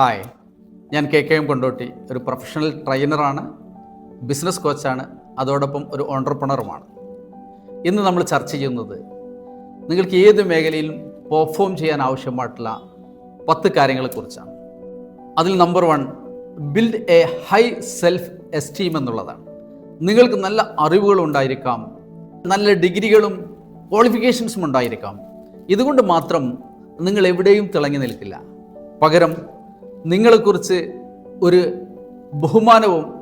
Hi. ഞാൻ K K M Kondotty ഒരു professional ട്രെയിനറാണ് business കോച്ചാണ് അതോടൊപ്പം ഒരു ഓണ്ടർപ്രണറുമാണ്. ഇന്ന് നമ്മൾ ചർച്ച ചെയ്യുന്നത് നിങ്ങൾക്ക് ഏത് മേഖലയിലും പെർഫോം ചെയ്യാൻ ആവശ്യമായിട്ടുള്ള പത്ത് കാര്യങ്ങളെക്കുറിച്ചാണ്. അതിൽ number one build a high self esteem എന്നുള്ളതാണ്. നിങ്ങൾക്ക് നല്ല അറിവുകൾ ഉണ്ടായിരിക്കാം നല്ല ഡിഗ്രികളും ക്വാളിഫിക്കേഷൻസും ഉണ്ടായിരിക്കാം. ഇതുകൊണ്ട് മാത്രം നിങ്ങൾ എവിടെയും തിളങ്ങി നിൽക്കില്ല. പകരം നിങ്ങളെക്കുറിച്ച് ഒരു ബഹുമാനവും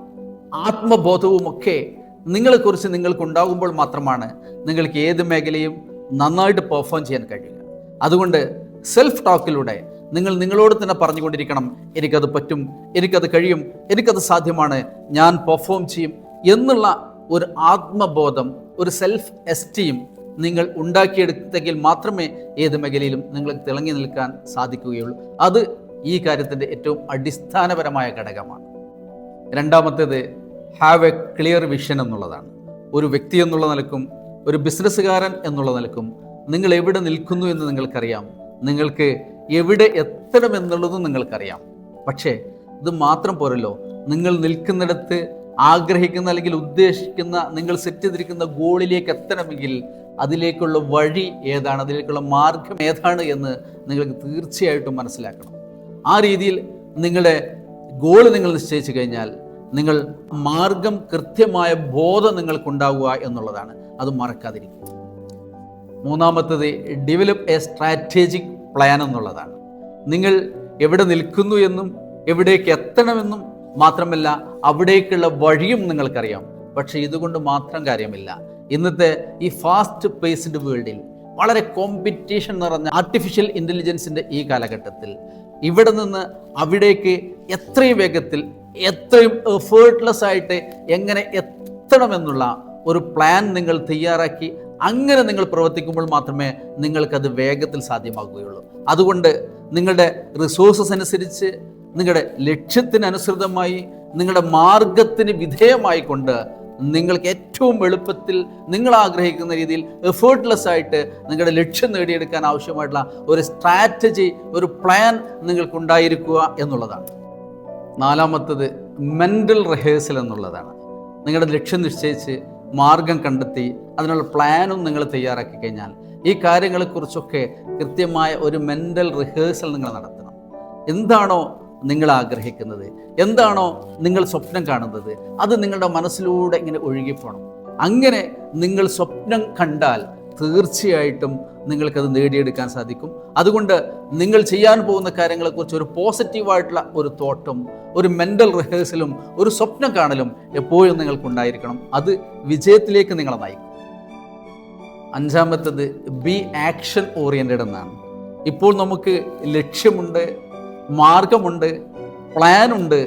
ആത്മബോധവും ഒക്കെ നിങ്ങളെക്കുറിച്ച് നിങ്ങൾക്കുണ്ടാകുമ്പോൾ മാത്രമാണ് നിങ്ങൾക്ക് ഏത് മേഖലയും നന്നായിട്ട് പെർഫോം ചെയ്യാൻ കഴിയുക. അതുകൊണ്ട് സെൽഫ് ടോക്കിലൂടെ നിങ്ങൾ നിങ്ങളോട് തന്നെ പറഞ്ഞുകൊണ്ടിരിക്കണം എനിക്കത് പറ്റും എനിക്കത് കഴിയും എനിക്കത് സാധ്യമാണ് ഞാൻ പെർഫോം ചെയ്യും എന്നുള്ള ഒരു ആത്മബോധം ഒരു സെൽഫ് എസ്റ്റീം നിങ്ങൾ ഉണ്ടാക്കിയെടുത്തെങ്കിൽ മാത്രമേ ഏത് മേഖലയിലും നിങ്ങൾക്ക് തിളങ്ങി നിൽക്കാൻ സാധിക്കുകയുള്ളൂ. അത് ഈ കാര്യത്തിന്റെ ഏറ്റവും അടിസ്ഥാനപരമായ ഘടകമാണ്. രണ്ടാമത്തേത് ഹാവ് എ ക്ലിയർ വിഷൻ എന്നുള്ളതാണ്. ഒരു വ്യക്തി എന്നുള്ള നിലക്കും ഒരു ബിസിനസ്സുകാരൻ എന്നുള്ള നിലക്കും നിങ്ങൾ എവിടെ നിൽക്കുന്നു എന്ന് നിങ്ങൾക്കറിയാം. നിങ്ങൾക്ക് എവിടെ എത്തണമെന്നുള്ളതും നിങ്ങൾക്കറിയാം. പക്ഷേ ഇത് മാത്രം പോരല്ലോ. നിങ്ങൾ നിൽക്കുന്നിടത്ത് ആഗ്രഹിക്കുന്ന അല്ലെങ്കിൽ ഉദ്ദേശിക്കുന്ന നിങ്ങൾ സെറ്റ് ചെയ്തിരിക്കുന്ന ഗോളിലേക്ക് എത്തണമെങ്കിൽ അതിലേക്കുള്ള വഴി ഏതാണ്? അതിലേക്കുള്ള മാർഗം ഏതാണ് എന്ന് നിങ്ങൾക്ക് തീർച്ചയായിട്ടും മനസ്സിലാക്കണം. ആ രീതിയിൽ നിങ്ങളുടെ ഗോൾ നിങ്ങൾ നിശ്ചയിച്ചു കഴിഞ്ഞാൽ നിങ്ങൾ മാർഗം കൃത്യമായ ബോധം നിങ്ങൾക്കുണ്ടാവുക എന്നുള്ളതാണ്. അത് മറക്കാതിരിക്കുക. മൂന്നാമത്തത് ഡെവലപ്പ് എ സ്ട്രാറ്റജിക് പ്ലാൻ എന്നുള്ളതാണ്. നിങ്ങൾ എവിടെ നിൽക്കുന്നു എന്നും എവിടേക്ക് എത്തണമെന്നും മാത്രമല്ല അവിടേക്കുള്ള വഴിയും നിങ്ങൾക്കറിയാം. പക്ഷേ ഇതുകൊണ്ട് മാത്രം കാര്യമില്ല. ഇന്നത്തെ ഈ ഫാസ്റ്റ് പേസ്ഡ് വേൾഡിൽ വളരെ കോമ്പറ്റീഷൻ നിറഞ്ഞ ആർട്ടിഫിഷ്യൽ ഇന്റലിജൻസിന്റെ ഈ കാലഘട്ടത്തിൽ ഇവിടെ നിന്ന് അവിടേക്ക് എത്രയും വേഗത്തിൽ എത്രയും എഫേർട്ട്ലെസ് ആയിട്ട് എങ്ങനെ എത്തണമെന്നുള്ള ഒരു പ്ലാൻ നിങ്ങൾ തയ്യാറാക്കി അങ്ങനെ നിങ്ങൾ പ്രവർത്തിക്കുമ്പോൾ മാത്രമേ നിങ്ങൾക്കത് വേഗത്തിൽ സാധ്യമാകുകയുള്ളൂ. അതുകൊണ്ട് നിങ്ങളുടെ റിസോഴ്സസ് അനുസരിച്ച് നിങ്ങളുടെ ലക്ഷ്യത്തിനനുസൃതമായി നിങ്ങളുടെ മാർഗത്തിന് വിധേയമായി കൊണ്ട് നിങ്ങൾക്ക് ഏറ്റവും എളുപ്പത്തിൽ നിങ്ങൾ ആഗ്രഹിക്കുന്ന രീതിയിൽ എഫേർട്ട്ലെസ് ആയിട്ട് നിങ്ങളുടെ ലക്ഷ്യം നേടിയെടുക്കാൻ ആവശ്യമായിട്ടുള്ള ഒരു സ്ട്രാറ്റജി ഒരു പ്ലാൻ നിങ്ങൾക്കുണ്ടായിരിക്കുക എന്നുള്ളതാണ്. നാലാമത്തത് മെന്റൽ റിഹേഴ്സൽ എന്നുള്ളതാണ്. നിങ്ങളുടെ ലക്ഷ്യം നിശ്ചയിച്ച് മാർഗം കണ്ടെത്തി അതിനുള്ള പ്ലാനും നിങ്ങൾ തയ്യാറാക്കി കഴിഞ്ഞാൽ ഈ കാര്യങ്ങളെക്കുറിച്ചൊക്കെ കൃത്യമായ ഒരു മെന്റൽ റിഹേഴ്സൽ നിങ്ങൾ നടത്തണം. എന്താണോ നിങ്ങൾ ആഗ്രഹിക്കുന്നത്? എന്താണോ നിങ്ങൾ സ്വപ്നം കാണുന്നത്? അത് നിങ്ങളുടെ മനസ്സിലൂടെ ഇങ്ങനെ ഒഴുകിപ്പോണം. അങ്ങനെ നിങ്ങൾ സ്വപ്നം കണ്ടാൽ തീർച്ചയായിട്ടും നിങ്ങൾക്കത് നേടിയെടുക്കാൻ സാധിക്കും. അതുകൊണ്ട് നിങ്ങൾ ചെയ്യാൻ പോകുന്ന കാര്യങ്ങളെക്കുറിച്ച് ഒരു പോസിറ്റീവായിട്ടുള്ള ഒരു തോട്ടും ഒരു മെന്റൽ റിഹേഴ്സലും ഒരു സ്വപ്നം കാണലും എപ്പോഴും നിങ്ങൾക്കുണ്ടായിരിക്കണം. അത് വിജയത്തിലേക്ക് നിങ്ങളെ നയിക്കും. അഞ്ചാമത്തത് ബി ആക്ഷൻ ഓറിയന്റഡ് എന്നാണ്. ഇപ്പോൾ നമുക്ക് ലക്ഷ്യമുണ്ട് മാർഗമുണ്ട് പ്ലാനുണ്ട്.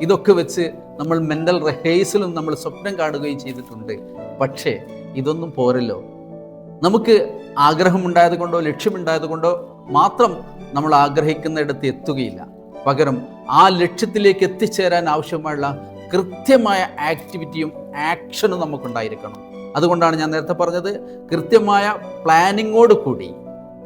ഇതൊക്കെ വെച്ച് നമ്മൾ മെന്റൽ റിഹേഴ്സലും നമ്മൾ സ്വപ്നം കാണുകയും ചെയ്തിട്ടുണ്ട്. പക്ഷേ ഇതൊന്നും പോരല്ലോ. നമുക്ക് ആഗ്രഹമുണ്ടായത് കൊണ്ടോ ലക്ഷ്യമുണ്ടായത് കൊണ്ടോ മാത്രം നമ്മൾ ആഗ്രഹിക്കുന്നിടത്ത് എത്തുകയില്ല. പകരം ആ ലക്ഷ്യത്തിലേക്ക് എത്തിച്ചേരാൻ ആവശ്യമായുള്ള കൃത്യമായ ആക്ടിവിറ്റിയും ആക്ഷനും നമുക്കുണ്ടായിരിക്കണം. അതുകൊണ്ടാണ് ഞാൻ നേരത്തെ പറഞ്ഞത് കൃത്യമായ പ്ലാനിങ്ങോട് കൂടി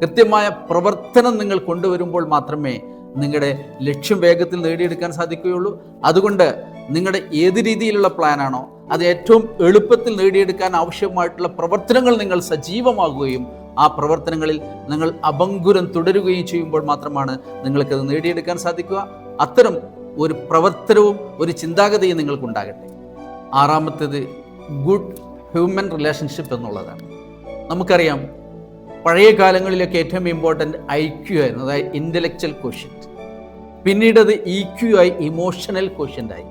കൃത്യമായ പ്രവർത്തനം നിങ്ങൾ കൊണ്ടുവരുമ്പോൾ മാത്രമേ നിങ്ങളുടെ ലക്ഷ്യം വേഗത്തിൽ നേടിയെടുക്കാൻ സാധിക്കുകയുള്ളൂ. അതുകൊണ്ട് നിങ്ങളുടെ ഏത് രീതിയിലുള്ള പ്ലാനാണോ അത് ഏറ്റവും എളുപ്പത്തിൽ നേടിയെടുക്കാൻ ആവശ്യമായിട്ടുള്ള പ്രവർത്തനങ്ങൾ നിങ്ങൾ സജീവമാകുകയും ആ പ്രവർത്തനങ്ങളിൽ നിങ്ങൾ അഭങ്കുരം തുടരുകയും ചെയ്യുമ്പോൾ മാത്രമാണ് നിങ്ങൾക്കത് നേടിയെടുക്കാൻ സാധിക്കുക. അത്തരം ഒരു പ്രവർത്തനവും ഒരു ചിന്താഗതിയും നിങ്ങൾക്കുണ്ടാകട്ടെ. ആറാമത്തേത് ഗുഡ് ഹ്യൂമൻ റിലേഷൻഷിപ്പ് എന്നുള്ളതാണ്. നമുക്കറിയാം പഴയ കാലങ്ങളിലൊക്കെ ഏറ്റവും ഇമ്പോർട്ടന്റ് ഐ ക്യു ആയിരുന്നു അതായത് ഇന്റലക്ച്വൽ ക്വഷ്യന്റ് പിന്നീട് അത് ഇ ക്യു ആയി ഇമോഷണൽ ക്വഷ്യന്റ് ആയി.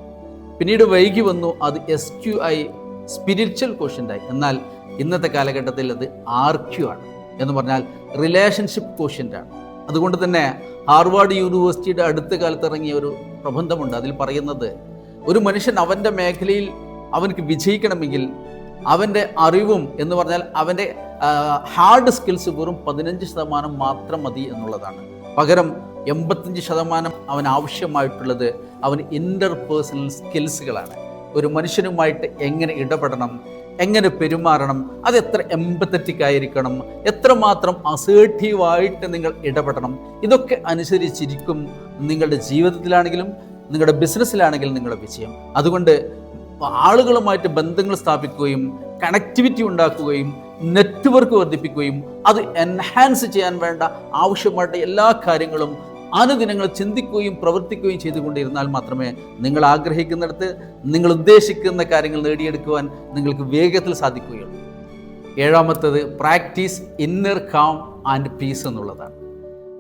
പിന്നീട് വൈകി വന്നു അത് എസ് ക്യു ആയി സ്പിരിച്വൽ ക്വഷ്യന്റ് ആയി. എന്നാൽ ഇന്നത്തെ കാലഘട്ടത്തിൽ അത് ആർ ക്യു ആണ് എന്ന് പറഞ്ഞാൽ റിലേഷൻഷിപ്പ് ക്വഷ്യന്റ് ആണ്. അതുകൊണ്ട് തന്നെ ഹാർവാർഡ് യൂണിവേഴ്സിറ്റിയുടെ അടുത്ത കാലത്ത് ഇറങ്ങിയ ഒരു പ്രബന്ധമുണ്ട്. അതിൽ പറയുന്നത് ഒരു മനുഷ്യൻ അവന്റെ മേഖലയിൽ അവനക്ക് വിജയിക്കണമെങ്കിൽ അവന്റെ അറിവും എന്ന് പറഞ്ഞാൽ അവന്റെ ഹാർഡ് സ്കിൽസ് വെറും പതിനഞ്ച് ശതമാനം മാത്രം മതി എന്നുള്ളതാണ്. പകരം എൺപത്തഞ്ച് ശതമാനം അവൻ ആവശ്യമായിട്ടുള്ളത് അവൻ ഇന്റർപേഴ്സണൽ സ്കിൽസുകളാണ് ഒരു മനുഷ്യനുമായിട്ട് എങ്ങനെ ഇടപെടണം എങ്ങനെ പെരുമാറണം അത് എത്ര എമ്പത്തറ്റിക് ആയിരിക്കണം എത്രമാത്രം അസേർട്ടീവായിട്ട് നിങ്ങൾ ഇടപെടണം ഇതൊക്കെ അനുസരിച്ചിരിക്കും നിങ്ങളുടെ ജീവിതത്തിലാണെങ്കിലും നിങ്ങളുടെ ബിസിനസ്സിലാണെങ്കിലും നിങ്ങളുടെ വിജയം. അതുകൊണ്ട് ആളുകളുമായിട്ട് ബന്ധങ്ങൾ സ്ഥാപിക്കുകയും കണക്ടിവിറ്റി ഉണ്ടാക്കുകയും നെറ്റ്വർക്ക് വർദ്ധിപ്പിക്കുകയും അത് എൻഹാൻസ് ചെയ്യാൻ വേണ്ട ആവശ്യമായിട്ട് എല്ലാ കാര്യങ്ങളും അനുദിനങ്ങൾ ചിന്തിക്കുകയും പ്രവർത്തിക്കുകയും ചെയ്തുകൊണ്ടിരുന്നാൽ മാത്രമേ നിങ്ങൾ ആഗ്രഹിക്കുന്നിടത്ത് നിങ്ങൾ ഉദ്ദേശിക്കുന്ന കാര്യങ്ങൾ നേടിയെടുക്കുവാൻ നിങ്ങൾക്ക് വേഗത്തിൽ സാധിക്കുകയുള്ളൂ. ഏഴാമത്തത് practice inner calm and peace എന്നുള്ളതാണ്.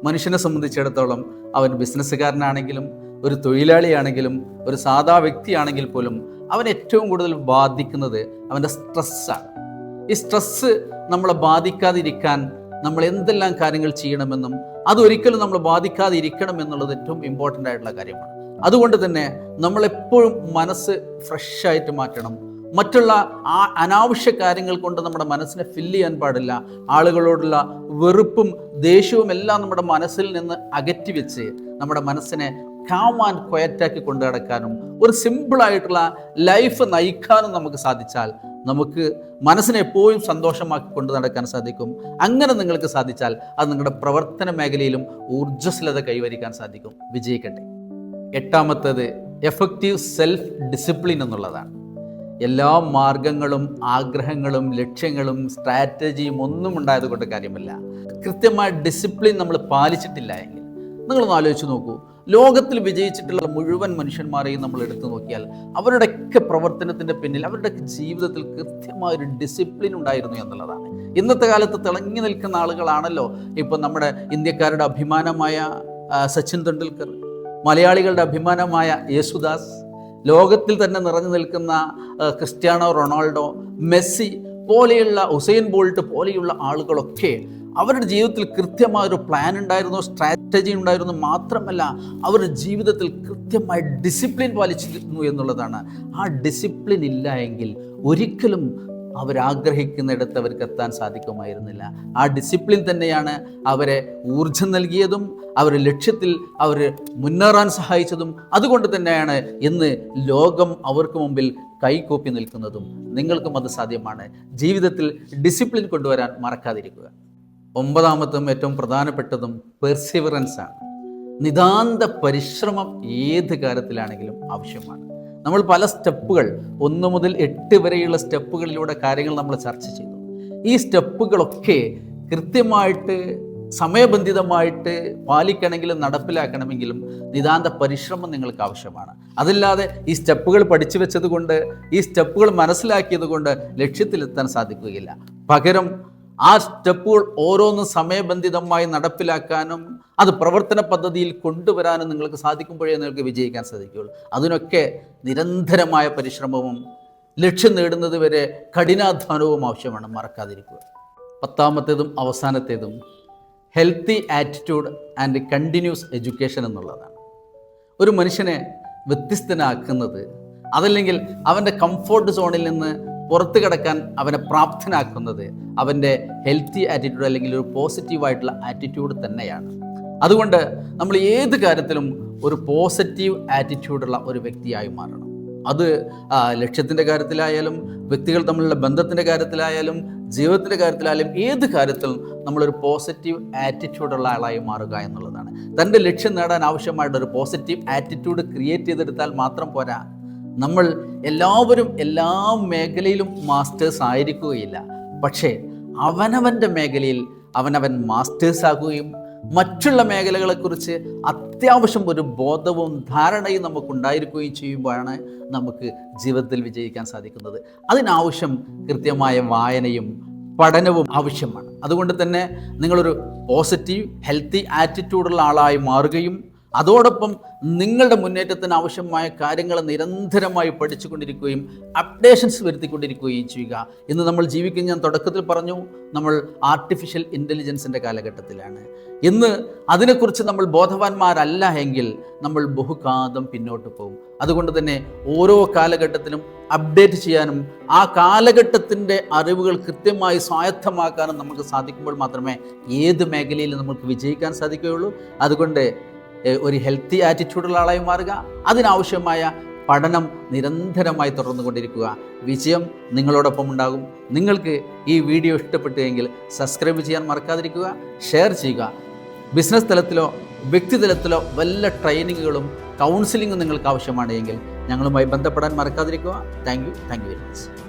മനുഷ്യനെ സംബന്ധിച്ചിടത്തോളം അവൻ ബിസിനസ്സുകാരനാണെങ്കിലും ഒരു തൊഴിലാളിയാണെങ്കിലും ഒരു സാധാ വ്യക്തിയാണെങ്കിൽ പോലും അവൻ ഏറ്റവും കൂടുതൽ ബാധിക്കുന്നത് അവന്റെ സ്ട്രെസ്സാണ്. ഈ സ്ട്രെസ്സ് നമ്മളെ ബാധിക്കാതിരിക്കാൻ നമ്മൾ എന്തെല്ലാം കാര്യങ്ങൾ ചെയ്യണമെന്നും അതൊരിക്കലും ബാധിക്കാതെ ബാധിക്കാതിരിക്കണം എന്നുള്ളത് ഏറ്റവും ഇമ്പോർട്ടന്റ് ആയിട്ടുള്ള കാര്യമാണ്. അതുകൊണ്ട് തന്നെ നമ്മളെപ്പോഴും മനസ്സ് ഫ്രഷായിട്ട് മാറ്റണം. മറ്റുള്ള ആ അനാവശ്യ കാര്യങ്ങൾ കൊണ്ട് നമ്മുടെ മനസ്സിനെ ഫില്ല് ചെയ്യാൻ പാടില്ല. ആളുകളോടുള്ള വെറുപ്പും ദേഷ്യവും എല്ലാം നമ്മുടെ മനസ്സിൽ നിന്ന് അകറ്റി വെച്ച് നമ്മുടെ മനസ്സിനെ കാം ആൻഡ് ക്വയറ്റാക്കി കൊണ്ടു നടക്കാനും ഒരു സിമ്പിളായിട്ടുള്ള ലൈഫ് നയിക്കാനും നമുക്ക് സാധിച്ചാൽ നമുക്ക് മനസ്സിനെ എപ്പോഴും സന്തോഷമാക്കി കൊണ്ടു നടക്കാൻ സാധിക്കും. അങ്ങനെ നിങ്ങൾക്ക് സാധിച്ചാൽ അത് നിങ്ങളുടെ പ്രവർത്തന മേഖലയിലും ഊർജസ്വലത കൈവരിക്കാൻ സാധിക്കും. വിജയിക്കട്ടെ. എട്ടാമത്തേത് എഫക്റ്റീവ് സെൽഫ് ഡിസിപ്ലിൻ എന്നുള്ളതാണ്. എല്ലാ മാർഗങ്ങളും ആഗ്രഹങ്ങളും ലക്ഷ്യങ്ങളും സ്ട്രാറ്റജിയും ഒന്നും ഉണ്ടായത് കൊണ്ട് കാര്യമില്ല. കൃത്യമായ ഡിസിപ്ലിൻ നമ്മൾ പാലിച്ചിട്ടില്ല എങ്കിൽ നിങ്ങളൊന്ന് ആലോചിച്ച് നോക്കൂ. ലോകത്തിൽ വിജയിച്ചിട്ടുള്ള മുഴുവൻ മനുഷ്യന്മാരെയും നമ്മൾ എടുത്തു നോക്കിയാൽ അവരുടെയൊക്കെ പ്രവർത്തനത്തിന്റെ പിന്നിൽ അവരുടെയൊക്കെ ജീവിതത്തിൽ കൃത്യമായ ഒരു ഡിസിപ്ലിൻ ഉണ്ടായിരുന്നു എന്നുള്ളതാണ്. ഇന്നത്തെ കാലത്ത് തിളങ്ങി നിൽക്കുന്ന ആളുകളാണല്ലോ ഇപ്പം നമ്മുടെ ഇന്ത്യക്കാരുടെ അഭിമാനമായ സച്ചിൻ തെണ്ടുൽക്കർ മലയാളികളുടെ അഭിമാനമായ യേശുദാസ് ലോകത്തിൽ തന്നെ നിറഞ്ഞു നിൽക്കുന്ന ക്രിസ്ത്യാനോ റൊണാൾഡോ മെസ്സി പോലെയുള്ള ഉസൈൻ ബോൾട്ട് പോലെയുള്ള ആളുകളൊക്കെ അവരുടെ ജീവിതത്തിൽ കൃത്യമായ ഒരു പ്ലാൻ ഉണ്ടായിരുന്നു സ്ട്രാറ്റജി ഉണ്ടായിരുന്നു മാത്രമല്ല അവരുടെ ജീവിതത്തിൽ കൃത്യമായ ഡിസിപ്ലിൻ പാലിച്ചിരുന്നു എന്നുള്ളതാണ്. ആ ഡിസിപ്ലിൻ ഇല്ല എങ്കിൽ ഒരിക്കലും അവരാഗ്രഹിക്കുന്നിടത്ത് അവർക്ക് എത്താൻ സാധിക്കുമായിരുന്നില്ല. ആ ഡിസിപ്ലിൻ തന്നെയാണ് അവരെ ഊർജം നൽകിയതും അവരുടെ ലക്ഷ്യത്തിൽ അവർ മുന്നേറാൻ സഹായിച്ചതും അതുകൊണ്ട് തന്നെയാണ് ഇന്ന് ലോകം അവർക്ക് മുമ്പിൽ കൈകൂപ്പി നിൽക്കുന്നതും. നിങ്ങൾക്കും അത് സാധ്യമാണ്. ജീവിതത്തിൽ ഡിസിപ്ലിൻ കൊണ്ടുവരാൻ മറക്കാതിരിക്കുക. ഒമ്പതാമത്തും ഏറ്റവും പ്രധാനപ്പെട്ടതും പെർസിവറൻസ് ആണ്. നിതാന്ത പരിശ്രമം ഏത് കാര്യത്തിലാണെങ്കിലും ആവശ്യമാണ്. നമ്മൾ പല സ്റ്റെപ്പുകൾ ഒന്ന് മുതൽ എട്ട് വരെയുള്ള സ്റ്റെപ്പുകളിലൂടെ കാര്യങ്ങൾ നമ്മൾ ചർച്ച ചെയ്തു. ഈ സ്റ്റെപ്പുകളൊക്കെ കൃത്യമായിട്ട് സമയബന്ധിതമായിട്ട് പാലിക്കണമെങ്കിലും നടപ്പിലാക്കണമെങ്കിലും നിതാന്ത പരിശ്രമം നിങ്ങൾക്ക് ആവശ്യമാണ്. അതല്ലാതെ ഈ സ്റ്റെപ്പുകൾ പഠിച്ചു വെച്ചത് കൊണ്ട് ഈ സ്റ്റെപ്പുകൾ മനസ്സിലാക്കിയത് കൊണ്ട് ലക്ഷ്യത്തിലെത്താൻ സാധിക്കുകയില്ല. പകരം ആ സ്റ്റെപ്പുകൾ ഓരോന്നും സമയബന്ധിതമായി നടപ്പിലാക്കാനും അത് പ്രവർത്തന പദ്ധതിയിൽ കൊണ്ടുവരാനും നിങ്ങൾക്ക് സാധിക്കുമ്പോഴേ നിങ്ങൾക്ക് വിജയിക്കാൻ സാധിക്കുകയുള്ളൂ. അതിനൊക്കെ നിരന്തരമായ പരിശ്രമവും ലക്ഷ്യം നേടുന്നത് വരെ കഠിനാധ്വാനവും ആവശ്യമാണ് മറക്കാതിരിക്കുക. പത്താമത്തേതും അവസാനത്തേതും healthy attitude and continuous education എന്നുള്ളതാണ്. ഒരു മനുഷ്യനെ വ്യത്യസ്തനാക്കുന്നത് അതല്ലെങ്കിൽ അവന്റെ കംഫോർട്ട് സോണിൽ നിന്ന് പുറത്തു കിടക്കാൻ അവനെ പ്രാപ്തനാക്കുന്നത് അവന്റെ ഹെൽത്തി ആറ്റിറ്റ്യൂഡ് അല്ലെങ്കിൽ ഒരു പോസിറ്റീവായിട്ടുള്ള ആറ്റിറ്റ്യൂഡ് തന്നെയാണ്. അതുകൊണ്ട് നമ്മൾ ഏത് കാര്യത്തിലും ഒരു പോസിറ്റീവ് ആറ്റിറ്റ്യൂഡുള്ള ഒരു വ്യക്തിയായി മാറണം. അത് ലക്ഷ്യത്തിന്റെ കാര്യത്തിലായാലും വ്യക്തികൾ തമ്മിലുള്ള ബന്ധത്തിന്റെ കാര്യത്തിലായാലും ജീവിതത്തിന്റെ കാര്യത്തിലായാലും ഏത് കാര്യത്തിലും നമ്മളൊരു പോസിറ്റീവ് ആറ്റിറ്റ്യൂഡുള്ള ആളായി മാറുക എന്നുള്ളതാണ്. തന്റെ ലക്ഷ്യം നേടാൻ ആവശ്യമായിട്ട് ഒരു പോസിറ്റീവ് ആറ്റിറ്റ്യൂഡ് ക്രിയേറ്റ് ചെയ്തെടുത്താൽ മാത്രം പോരാ നമ്മൾ എല്ലാവരും എല്ലാ മേഖലയിലും മാസ്റ്റേഴ്സ് ആയിരിക്കുകയില്ല. പക്ഷേ അവനവന്റെ മേഖലയിൽ അവനവൻ മാസ്റ്റേഴ്സ് ആകുകയും മറ്റുള്ള മേഖലകളെക്കുറിച്ച് അത്യാവശ്യം ഒരു ബോധവും ധാരണയും നമുക്കുണ്ടായിരിക്കുകയും ചെയ്യുമ്പോഴാണ് നമുക്ക് ജീവിതത്തിൽ വിജയിക്കാൻ സാധിക്കുന്നത്. അതിനാവശ്യം കൃത്യമായ വായനയും പഠനവും ആവശ്യമാണ്. അതുകൊണ്ട് തന്നെ നിങ്ങളൊരു പോസിറ്റീവ് ഹെൽത്തി ആറ്റിറ്റ്യൂഡുള്ള ആളായി മാറുകയും അതോടൊപ്പം നിങ്ങളുടെ മുന്നേറ്റത്തിന് ആവശ്യമായ കാര്യങ്ങൾ നിരന്തരമായി പഠിച്ചുകൊണ്ടിരിക്കുകയും അപ്ഡേഷൻസ് വരുത്തിക്കൊണ്ടിരിക്കുകയും ചെയ്യുക. ഇന്ന് നമ്മൾ ജീവിക്കുന്ന ഞാൻ തുടക്കത്തിൽ പറഞ്ഞു നമ്മൾ ആർട്ടിഫിഷ്യൽ ഇന്റലിജൻസിന്റെ കാലഘട്ടത്തിലാണ്. ഇന്ന് അതിനെക്കുറിച്ച് നമ്മൾ ബോധവാന്മാരല്ല എങ്കിൽ നമ്മൾ ബഹുകാതം പിന്നോട്ട് പോകും. അതുകൊണ്ട് തന്നെ ഓരോ കാലഘട്ടത്തിലും അപ്ഡേറ്റ് ചെയ്യാനും ആ കാലഘട്ടത്തിന്റെ അറിവുകൾ കൃത്യമായി സ്വായത്തമാക്കാനും നമുക്ക് സാധിക്കുമ്പോൾ മാത്രമേ ഏത് മേഖലയിലും നമുക്ക് വിജയിക്കാൻ സാധിക്കുകയുള്ളൂ. അതുകൊണ്ട് ഒരു ഹെൽത്തി ആറ്റിറ്റ്യൂഡുള്ള ആളായി മാറുക. അതിനാവശ്യമായ പഠനം നിരന്തരമായി തുടർന്നുകൊണ്ടിരിക്കുക. വിജയം നിങ്ങളോടൊപ്പം ഉണ്ടാകും. നിങ്ങൾക്ക് ഈ വീഡിയോ ഇഷ്ടപ്പെട്ടുവെങ്കിൽ സബ്സ്ക്രൈബ് ചെയ്യാൻ മറക്കാതിരിക്കുക. ഷെയർ ചെയ്യുക. ബിസിനസ് തലത്തിലോ വ്യക്തിതലത്തിലോ വല്ല ട്രെയിനിങ്ങുകളും കൗൺസിലിങ്ങും നിങ്ങൾക്ക് ആവശ്യമാണ് എങ്കിൽ ഞങ്ങളുമായി ബന്ധപ്പെടാൻ മറക്കാതിരിക്കുക. Thank you. Thank you very much.